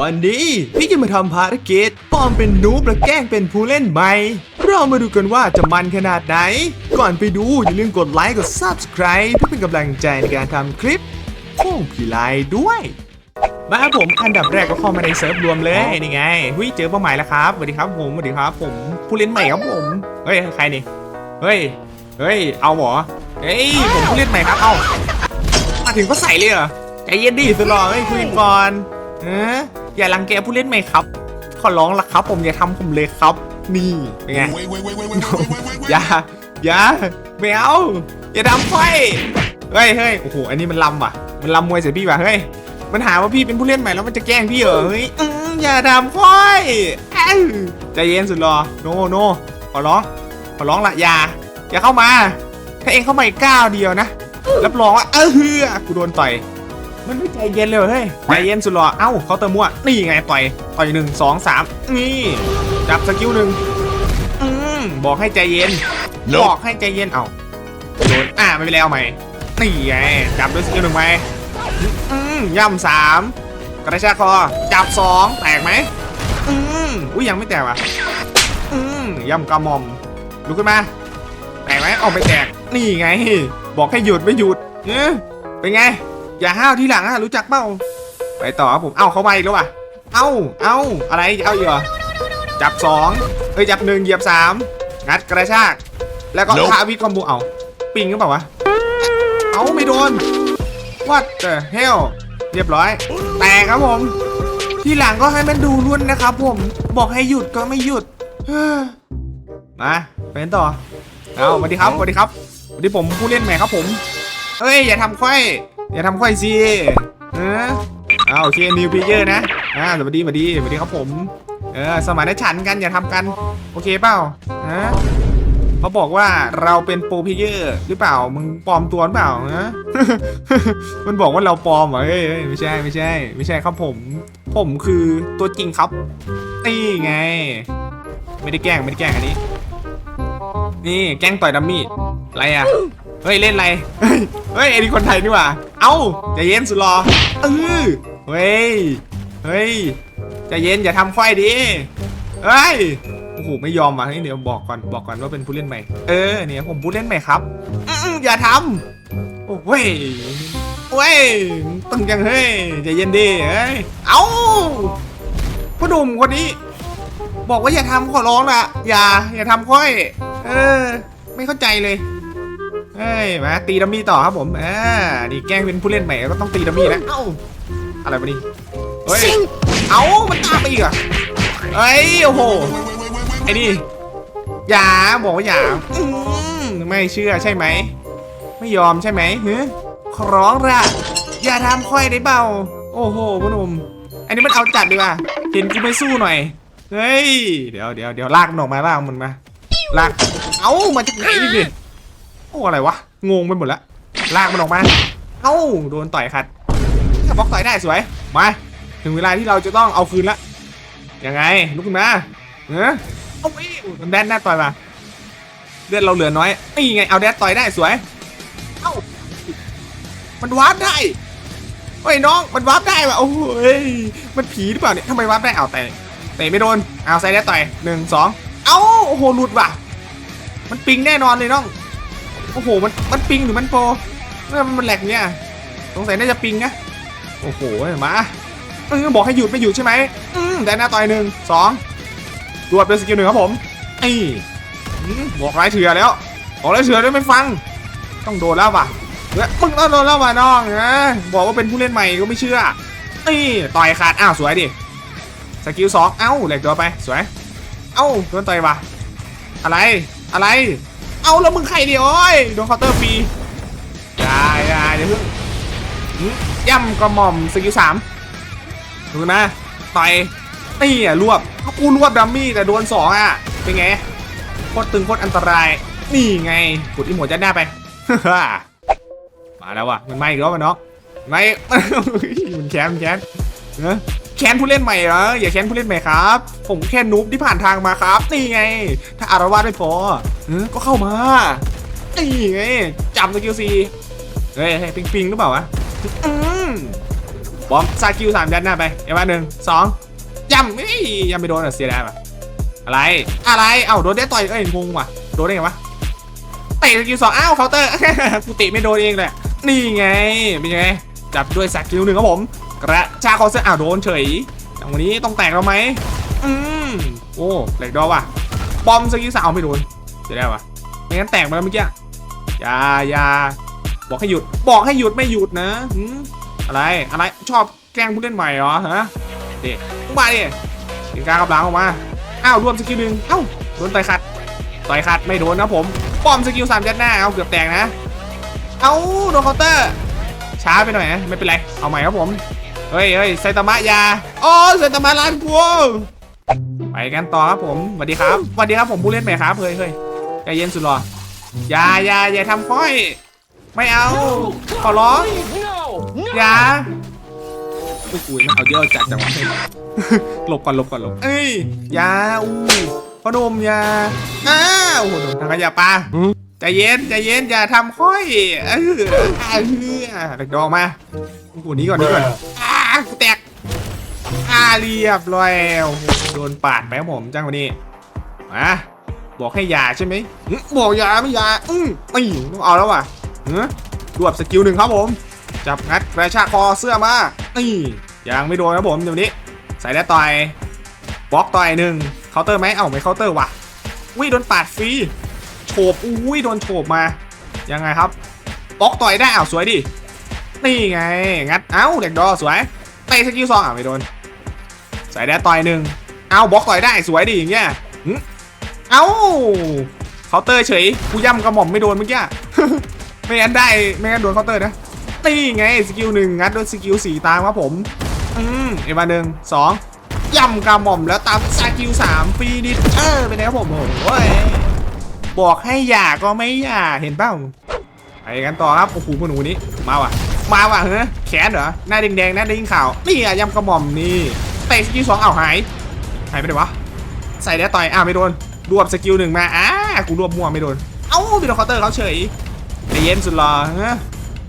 วันนี้พี่จะมาทำภารกิจปลอมเป็นนูบและแกล้งเป็นผู้เล่นใหม่ เรามาดูกันว่าจะมันขนาดไหน ก่อนไปดูอย่าลืมกดไลค์กด Subscribe เพื่อเป็นกำลังใจในการทำคลิปของพี่ไลด้วยมาครับผมอันดับแรกก็เข้ามาในเซิร์ฟรวมเลยนี่ไงหุ้ยเจอเป้าหมายแล้วครับสวัสดีครับผมสวัสดีครับ ผมผู้เล่นใหม่ครับผมเฮ้ยใครนี่เฮ้ยเฮ้ยเอาเหรอเฮ้ยผมผู้เล่นใหม่ครับเอามาถึงก็ใส่เลยเหรอใจเย็นดิสุดหล่อเฮ้ยคุยกันก่อนเออ อย่ารังแกผู้เล่นใหม่ครับ ขอร้องละครับ ผมอย่าทำผมเลยครับ นี่เป็นไงอย่าอย่าไม่เอาอย่าทำไฟเฮ้ยเฮ้ยโอ้โหอันนี้มันลำว่ะ มันลำมวยเส่พี่ว่ะเฮ้ยมันหาว่าพี่เป็นผู้เล่นใหม่แล้วมันจะแกล้งพี่เหรอเฮ้ยอย่าทำค่อยใจเย็นสุดรอโนโนขอร้องขอร้องละอย่าอย่าเข้ามา ถ้าเองเข้ามาอีกก้าวเดียวนะรับรองว่าเออเฮือกูโดนต่อย มันไม่ใจเย็นเลยเหรอเฮ้ยใจเย็นสุดรอเอ้าเขาเติมมั่วนี่ไงต่อยต่อยหนึ่งสองสามนี่จับสกิลหนึ่งอืมบอกให้ใจเย็น Nope บอกให้ใจเย็นเอาโดนอ่าไม่เป็นไรเอาใหม่นี่ไงจับด้วยสกิลหนึ่งไหมอืมย่ำสามกระชากคอจับสองแตกไหมอืมอุ้ยยังไม่แตกว่ะอืมย่ำกระหม่อมลุกขึ้นมาแตกไหมเอาไปแตกนี่ไง บอกให้หยุดไม่หยุดเอ๊ะเป็นไง อย่าห้าวที่หลังอะรู้จักเปล่าไปต่อครับผมเอ้าเขามาอีกแล้วว่ะเอ้าเอ้าอะไรเอาอยู่เหรอจับสองเฮ้ยจับหนึ่งเหยียบสามงัดกระชาก แล้วก็ Nope ทาวิทคอมโบเอาปิงหรือเปล่าวะเอาไม่โดน what the hell เรียบร้อย แตกครับผม ทีหลังก็ให้มันดูรุ่นนะครับผมบอกให้หยุดก็ไม่หยุดเฮ้อมาไปกันต่อเอาสวัสดีครับสวัสดีครับสวัสดีผมผู้เล่นใหม่ครับผมเอ้ยอย่าทำค่อย อย่าทำค่อยสิเออเอาโอเคนิวเพเยอร์นะอ่าสวัสดีสวัสดีสวัสดีครับผม เออสมานฉันท์กันอย่าทำกัน โอเคเปล่าฮะเขาบอกว่าเราเป็นโปรพลเยอร์หรือเปล่ามึงปลอมตัวหรือเปล่าฮะ มันบอกว่าเราปลอมเหรอเฮ้ยเฮ้ยไม่ใช่ไม่ใช่ ไม่ใช่ครับผม ผมคือตัวจริงครับนี่ไง ไม่ได้แกล้งไม่ได้แกล้งอันนี้ นี่แกล้งต่อยดัมมี่อะไรอะ เฮ้ยเล่นอะไรเฮ้ยเฮ้ยไอ้นี่คนไทยนี่หว่า เอ้าใจเย็นสุดรอเออเฮ้ย เฮ้ยใจเย็นอย่าทำควายดิ เฮ้ย โอ้โหไม่ยอมว่ะเฮ้ยเดี๋ยวบอกก่อนบอกก่อนว่าเป็นผู้เล่นใหม่ เออเนี่ยผมผู้เล่นใหม่ครับอย่าทำโอ้เว้ยเว้ยตึงจังเฮ้ยใจเย็นดิเฮ้ย เอ้าพ่อหนุ่มคนนี้ บอกว่าอย่าทำขอร้องละอย่าอย่าทำค่อย เออ ไม่เข้าใจเลย เฮ้ยมาตีดัมมี่ต่อครับผมอ่านี่แกล้งเป็นผู้เล่นใหม่ก็ต้องตีดัมมี่นะเอ้าอะไรวะนี่เฮ้ยเอ้ามันตามไปอีกเหรอะเฮ้ยโอ้โห Wait, wait, wait, wait, wait. ไอ้นี่อย่าบอกว่าอย่าอืมไม่เชื่อใช่ไหมไม่ยอมใช่ไหมเฮ้ขอร้องละอย่าทำค่อยได้เบาโอ้โหพ่อหนุ่มอันนี้มันเอาจัดดีกว่าเห็นกูไม่สู้หน่อยเฮ้ยเดี๋ยวเดี๋ยวเดี๋ยวลากมันออกมาลากมันมาลากเอ้ามาจากไหนนี่ดิ โอ้อะไรวะ งงไปหมดละลากมันออกมา เอ้า โดนต่อยขัดถ้าบล็อกต่อยได้สวย มา ถึงเวลาที่เราจะต้องเอาคืนละ ยังไง ลุกขึ้นมาเออเอาไปมันแดนหน้าต่อยมาเลือดเราเหลือน้อย นี่ไง เอาแดนต่อยได้สวย เอ้า มันวาร์ปได้เฮ้ยน้อง มันวาร์ปได้ว่ะ โอ้ย มันผีหรือเปล่าเนี่ยทำไมวาร์ปได้เอาแต่เตะไม่โดน เอาใส่แดนต่อยหนึ่งสองเอ้า โอ้โห หลุดว่ะ มันปิงแน่นอนเลยน้อง โอ้โห มัน มันปิงหรือมันโปรเมื่อมันแหลกเนี่ย สงสัยน่าจะปิงนะ โอ้โห มาเออบอกให้หยุดไม่หยุดใช่ไหมอืมแดนหน้าต่อยหนึ่งสองตรวดเป็นสกิลหนึ่งครับผม ไอ้บอกไรายเถื่อแล้ว บอกไรายเถื่อด้วยไม่ฟัง ต้องโดนแล้วว่ะเฮ้ยมึงต้องโดนแล้วว่ะน้องนะบอกว่าเป็นผู้เล่นใหม่ก็ไม่เชื่อนี่ต่อยขาด อ้าวสวยดิ สกิลสองเอ้าแหลกตัวไป สวย เอ้าโดนต่อยว่ะ อะไร อะไร เอ้าแล้วมึงใครดิโอ้ยโดนเคาน์เตอร์ฟรีได้ได้เดี๋ยวเพิ่งหืมย่ำกระหม่อมสกิลสามดูนะต่อยนี่อะรวบเขากูรวบดัมมี่แต่โดนสองอะเป็นไงโคตรตึงโคตรอันตราย นี่ไงกดที่หัวจัดหน้าไปมาแล้วว่ะมันไม่อีกแล้ววะเนาะไม่มันแค้นมันแค้นเนอะ แค้นผู้เล่นใหม่เหรออย่าแค้นผู้เล่นใหม่ครับ ผมแค่นูบที่ผ่านทางมาครับ นี่ไง ถ้าอารวาสไม่พอก็เข้ามา นี่ไงจำสกิลซีเฮ้ยเฮ้ยปิงปิงหรือเปล่าวะอืมอมซาคิวสามยัดหน้าไปเอว่าหนึ่งสองย่ำเอ้ยยังไม่โดนเหรอเสียดายปะอะไร อะไร เอ้าโดนได้ต่อยเอ้ยงงว่ะ โดนได้ไงวะเตะสกิลสองอ้าวเคาน์เตอร์กูเตะไม่โดนเองแหละนี่ไงเป็นยังไงจับด้วยสกิลหนึ่งครับผม กระชาคอเสื้ออ้าวโดนเฉยอย่างวันนี้ต้องแตกเราไหมอืมโอ้แหลกดอว่ะบอมสกิลสามเอาไม่โดนเสียได้ว่ะไม่งั้นแตกมาแล้วเมื่อกี้อย่าอย่าบอกให้หยุดบอกให้หยุดไม่หยุดนะหืมอะไรอะไรชอบแกล้งผู้เล่นใหม่เหรอฮะเด็กมาดิถึงการกำลังออกมาอ้าวรวมสกิลหนึ่งเอ้าโดนต่อยขัดต่อยขัดไม่โดนนะผมปอมสกิลสามยัดหน้าเอาเกือบแตกนะ เอาโดนเคาน์เตอร์ช้าไปหน่อยนะไม่เป็นไรเอาใหม่ครับผม เฮ้ยเฮ้ยไซตามะยาโอ้ไซตามะร้านกูไปกันต่อครับผมสวัสดีครับสวัสดีครับผมผู้เล่นใหม่ครับเฮ้ยเฮ้ยใจเย็นสุดหรออย่าอย่าอย่าทำค่อย ไม่เอา ขอร้องอย่าอุ้ยอุ้ยมันเอาเยอะจัดจังวะหลบก่อนหลบก่อนหลบเอ้ยยาอู้พนมยาอ้าวโอ้โหทางขยะปลาใจเย็นใจเย็นอย่าทำค่อยเออเออเด็กดองมาโอ้โหหนี้ก่อนนี้ก่อนอ้า อ่าเรียบร้อยโดนปาดไปครับผมจังวันนี้มาบอกให้ยาใช่ไหมบอกยาไม่ยาอืมนี่ต้องเอาแล้วว่ะเออรวบสกิลหนึ่งครับผม จับงัดกระชากคอเสื้อมานี่ยังไม่โดนครับผมเดี๋ยวนี้ ใส่ได้ต่อยบล็อกต่อยหนึ่งเคาน์เตอร์ไหมเอ้าไม่เคาน์เตอร์ว่ะอุ้ยโดนปาดฟรีโฉบอุ้ยโดนโฉบมา ยังไงครับบล็อกต่อยได้อ้าวสวยดินี่ไงงัดเอ้าเด็กดอสวยเตะสกิลซองอ้าไม่โดน ใส่ได้ต่อยหนึ่งเอาบล็อกต่อยได้สวยดิอย่างเงี้ยเอ้าเคาน์เตอร์เฉยกูย่ำกระหม่อมไม่โดนเมื่อกี้ไม่งั้นได้ไม่งั้นโดนเคาน์เตอร์นะนี่ไงสกิลหนึ่งงัดด้วยสกิลสี่ตามครับผมอืมเอวาหนึ่งสองย่ำกระหม่อมแล้วตามสกิลสามฟรีดิเออเป็นไงครับผมโอ้ยบอกให้อย่าก็ไม่อย่าเห็นเปล่าไปกันต่อครับโอ้โหคุณหนูนี้มาว่ะมาว่ะเฮ้ยแขนเหรอหน้าแดงๆหน้าได้ยินข่าวนี่อะย่ำกระหม่อมนี่ เตะสกิลสองเอาหาย หายไปไหนวะ ใส่ได้ต่อย อ้าวไม่โดน รวบสกิลหนึ่งมา อ้า กูรวบมั่วไม่โดน เอ้าพี่โดคาน์เตอร์เขาเฉยใจเย็นสุดหรอฮ้ย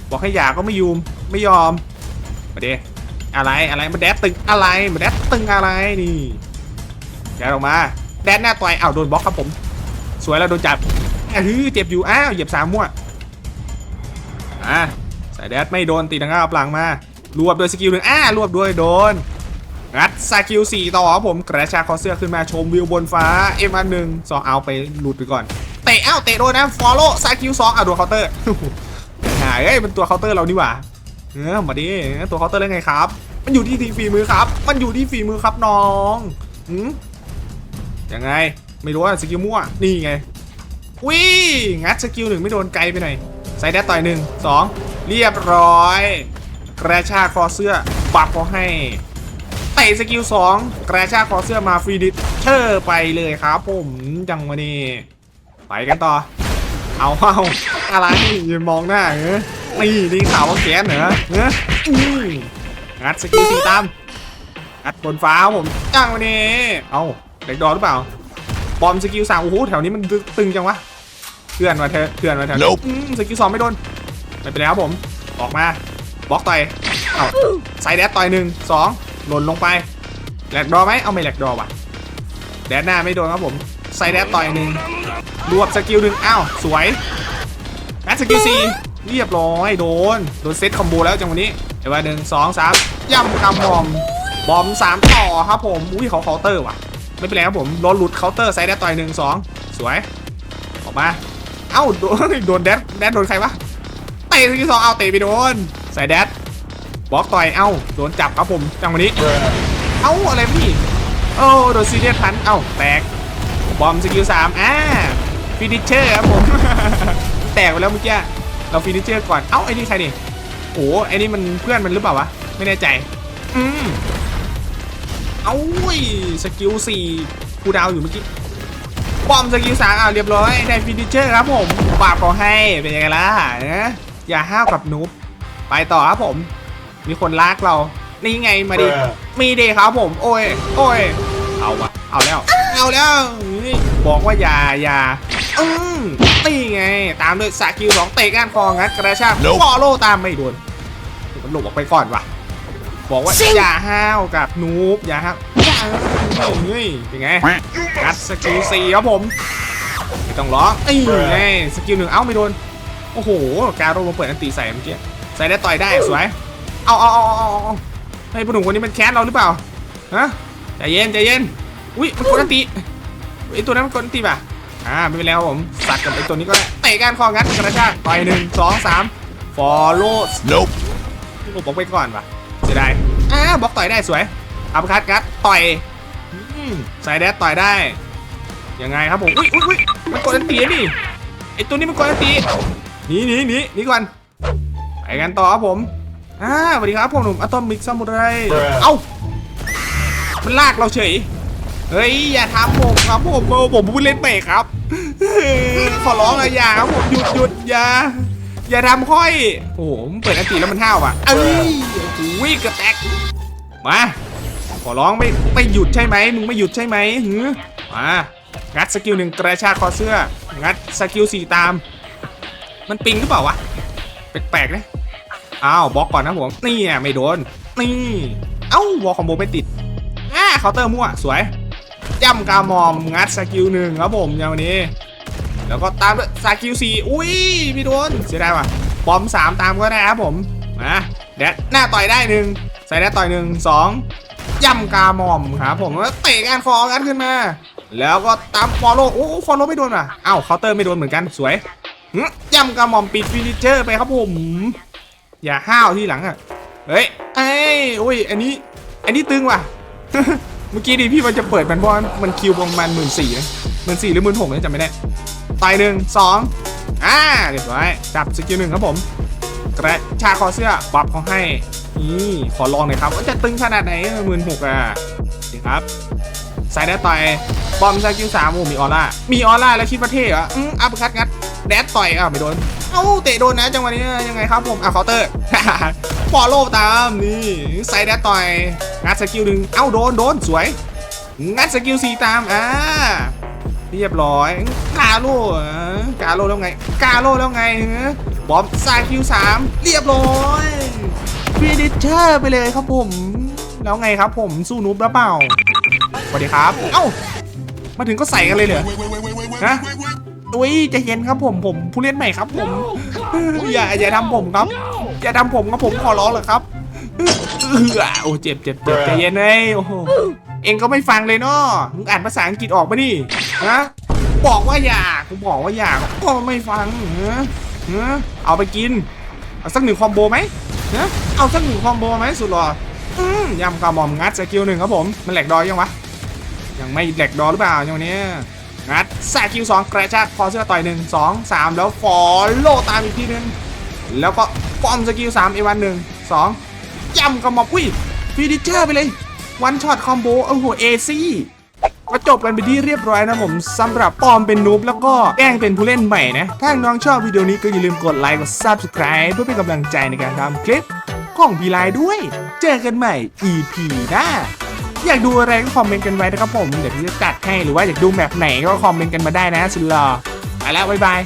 บอกให้หยาก็ไม่ยูมไม่ยอม มาเดอะไร อะไร มาแดดตึงอะไร มาแดดตึงอะไรนี่แกออกมา แดดหน้าต่อยอ้าวโดนบล็อกครับผม สวยแล้วโดนจับอะฮือเจ็บอยู่ อ้าว เหยียบสามมั่วอะใส่แดดไม่โดนตีทางข้าวหลังมารวบด้วยสกิลหนึ่งอ้ารวบด้วยโดน งัดสกิลสี่ต่อครับผมกระชากคอเสื้อขึ้นมาชมวิวบนฟ้าเอ็มอันหนึ่งสองเอาไปหลุดไปก่อนเตะเอ้าเตะโดนนะฟอลโล่สกิลสองอะโดนเคาน์เตอร์หายเอ้ยเป็นตัวเคาน์เตอร์เรานี่หว่าเออมาดิตัวเคาน์เตอร์เล่นไงครับ มันอยู่ที่ฝีมือครับ มันอยู่ที่ฝีมือครับน้องหืมยังไงไม่รู้ว่าสกิลมั่วนี่ไงวิงัดสกิลหนึ่งไม่โดนไกลไปหน่อยใส่แดดต่อยหนึ่งสองเรียบร้อย กระชากคอเสื้อปับเขาให้ สกิลสองกระชากคอเสื้อมาฟรีดิเชอร์ไปเลยครับผมจังวะนี่ไปกันต่อ เอาเอาอะไรยืนมองหน้าเออนี่นี่ข่าวว่าแกนเหรอเอออืมงัดสกิลสีตามงัดบนฟ้าครับผมจังวันนี้ เอาเด็กดอหรือเปล่าบอมสกิลสามโอ้โหแถวนี้มันตึงจังวะเพื่อนมาเธอะเพื่อนมาเธอะ Nope อืมสกิลสองไม่โดนไม่เป็นไรครับผม ออกมาบล็อกต่อยเอาใส่แดดต่อยหนึ่งสอง หล่นลงไปแหลกดอไหมเอาไม่แหลกดอว่ะแดดหน้าไม่โดนครับผมใส่แดดต่อยหนึ่งรวบสกิลหนึ่งอ้าวสวยแอดสกิลสี่เรียบร้อยโดนโดนเซตคอมโบแล้วจังวะนี้เดี๋ยวว่าหนึ่งสองสามย่ำกำบอมบอมสามต่อครับผมอุ้ยเขาเคาน์เตอร์ว่ะ ไม่เป็นไรครับผมโดนหลุดเคาน์เตอร์ไซด์แดดต่อยหนึ่งสองสวยออกมาเอ้าโดนโดนแดดแดดโดนใครวะเตะสกิลสองเอาเตะไปโดนใส่แดด บล็อกต่อยเอ้าโดนจับครับผมจังหวะนี้ เอ้าอะไรพี่โอ้โดนซีเรียสพันเอ้าแตกบอมสกิลสามอ่าฟินิชเชอร์ครับผมแตกไปแล้วเมื่อกี้เราฟินิชเชอร์ก่อนเอ้าไอ้นี่ใครนี่โอ้ไอ้นี่มันเพื่อนมันหรือเปล่าวะไม่แน่ใจอืมเอ้าเว้ยสกิลสี่คูลดาวน์อยู่เมื่อกี้บอมสกิลสามอ่าเรียบร้อยได้ฟินิชเชอร์ครับผมปาบเขาให้เป็นยังไงล่ะนะอย่าห้าวกับนูบไปต่อครับผม มีคนลากเรา นี่ไงมาดิ มีเดครับผม โอ้ย โอ้ย เอาวะเอาแล้ว เอาแล้วเฮ้ยบอกว่าอย่าอย่าอืมตีไง ตามด้วยสากิลสองเตะก้านคองัดกระชาก Nope ฟอโล่ตามไม่โดนมันหลบออกไปก่อนว่ะ บอกว่าอย่าห้าวกับนูบอย่าห้าวอย่าเฮ้ยเป็นไงงัดสกิลสี่ครับผมไม่ต้องร้องนี่ไงสกิลหนึ่งเอ้าไม่โดน โอ้โห การโรมาเปิดอันตีใส่เมื่อกี้ ใส่ได้ต่อยได้สวย เอาเอาเอาเอาเอาเฮ้ยผู้หนุ่มคนนี้มันแค้นเราหรือเปล่าฮะใจเย็นใจเย็นอุ้ยมันกดอันตีไอตัวนั้นมันกดอันตีป่ะอ่าไม่เป็นไรครับผมสัตว์กับไอตัวนี้ก็ได้เตะการคองัดกระชากต่อยหนึ่งสองสามฟอลโล่ Nope. ผมบอกไปก่อนว่ะเสียดายอ่าบล็อกต่อยได้สวยอัพคัดกัดต่อยอืมสายแดดต่อยได้ยังไงครับผมอุ้ยอุ้ยอุ้ยมันกดอันตีนี่ไอตัวนี้มันกดอันตีหนีหนีหนีหนีก่อนไปกันต่อครับผม อ่าสวัสดีครับผมหนุ่มอะตอมิกซามูไร เอ้า มันลากเราเฉย เฮ้ย อย่าทำผมครับผมโอ้ผมพูดเล่นไปครับ ขอร้องเลยอย่าครับผมหยุดหยุดอย่า อย่าทำค่อย โอ้โหมันเปิดอันตีแล้วมันห้าวอะ เอ้ยโอ้โหวิ่งกระแตก มา ขอร้องไม่ไม่หยุดใช่ไหมมึงไม่หยุดใช่ไหมหือมางัดสกิลหนึ่งกระชากคอเสื้อ งัดสกิลสี่ตาม มันปิงหรือเปล่าวะ แปลกๆนะ อ้าวบล็อกก่อนนะผมนี่อะไม่โดน นี่ เอ้าวอลคอมโบไม่ติดอ่าเคาน์เตอร์มั่วสวยย่ำกามอมงัดสกิลหนึ่งครับผมอย่างวันนี้ แล้วก็ตามสกิลสี่อุ้ยพี่โดนเสียดายว่ะบอมสามตามก็ได้ครับผมมาแดดหน้าต่อยได้หนึ่งใส่แดดต่อยหนึ่งสองย่ำกาหมอมครับผมแล้วเตะงานคอกันขึ้นมา แล้วก็ตามฟอลโล่โอ้ฟอลโล่ไม่โดนอะอ้าวเคาน์เตอร์ไม่โดนเหมือนกันสวยย่ำกาหมอมปิดฟินิเชอร์ไปครับผม อย่าห้าวที่หลังอะ เฮ้ยเอ้ยโอ้ย อันนี้ อันนี้ตึงว่ะ เมื่อกี้ดิพี่มันจะเปิดมันเพราะมันคิวประมาณหมื่นสี่นะหมื่นสี่หรือหมื่นหกนะจำไม่ได้ต่อยหนึ่งสองอ่าเรียบร้อยจับสกิลหนึ่งครับผม กระชากคอเสื้อบัฟเขาให้นี่ขอลองหน่อยครับ ว่าจะตึงขนาดไหนหมื่นหกอะนี่ครับใส่ได้ต่อยบอมสกิลสามโอ้มีออร่า มีออร่าแล้วคิดว่าเท่เหรออืมอัพคัดงัด แดดต่อยอะไม่โดน เอ้าเตะโดนนะจังหวะนี้ยังไงครับผมอะเคาน์เตอร์ฟอลโล่ตามนี่ใส่แดดต่อยงัดสกิลหนึ่งเอ้าโดนโดนสวย งัดสกิลสี่ตามอ่าเรียบร้อยกาโลกาโลแล้วไงกาโลแล้วไงฮะบอมซาคิวสามเรียบร้อยฟินิชเชอร์ไปเลยครับผม แล้วไงครับผมสู้นูบหรือเปล่าสวัสดีครับ เอ้า มาถึงก็ใส่กันเลยเหรอ Wait, wait, wait, wait, wait, wait, Huh? wait, wait. อุ้ยใจะเย็นครับผมผมผู้เล่นใหม่ครับ ผม อย่าอย่าทำผมครับอย่าทำผมครับผมขอร้องเลยครับเออโอ้เจ็บเจ็บเจ็บใจเย็นเลยโอ้โหเองก็ไม่ฟังเลยเนาะมึงอ่านภาษาอังกฤษออกปะนี่นะบอกว่าอย่ากูบอกว่าอย่าก็ไม่ฟังเนอะเนอะเอาไปกินเอาสักหนึ่งคอมโบไหมเนอะเอาสักหนึ่งคอมโบไหมสุดหรออืมยำกระหม่อมงัดสกิลหนึ่งครับผมมันแหลกดอยยังวะยังไม่แหลกดอหรือเปล่าอย่างวัน นี้งัดสกิลสองกระชากคอเสื้อต่อยหนึ่งสองสามแล้วฟอลโล่ตามอีกทีนึง แล้วก็ป้อมสกิลสามเอวันหนึ่งสองย่ำกระหม่อมอุ้ยฟีดิเจอร์ไปเลย วันช็อตคอมโบโอ้โหเอซี่ก็จบกันไปที่เรียบร้อยนะผมสำหรับปอมเป็นนูบแล้วก็แกล้งเป็นผู้เล่นใหม่นะ ถ้าน้องชอบวิดีโอนี้ก็อย่าลืมกดไลค์กด Subscribe เพื่อเป็นกำลังใจในการทำคลิปของพีไลด้วย เจอกันใหม่ EP หน้า อยากดูอะไรก็คอมเมนต์กันไว้นะครับผม เดี๋ยวพี่จะจัดให้หรือว่าอยากดูแบบไหนก็คอมเมนต์กันมาได้นะสุดหล่อไปแล้วบ๊ายบาย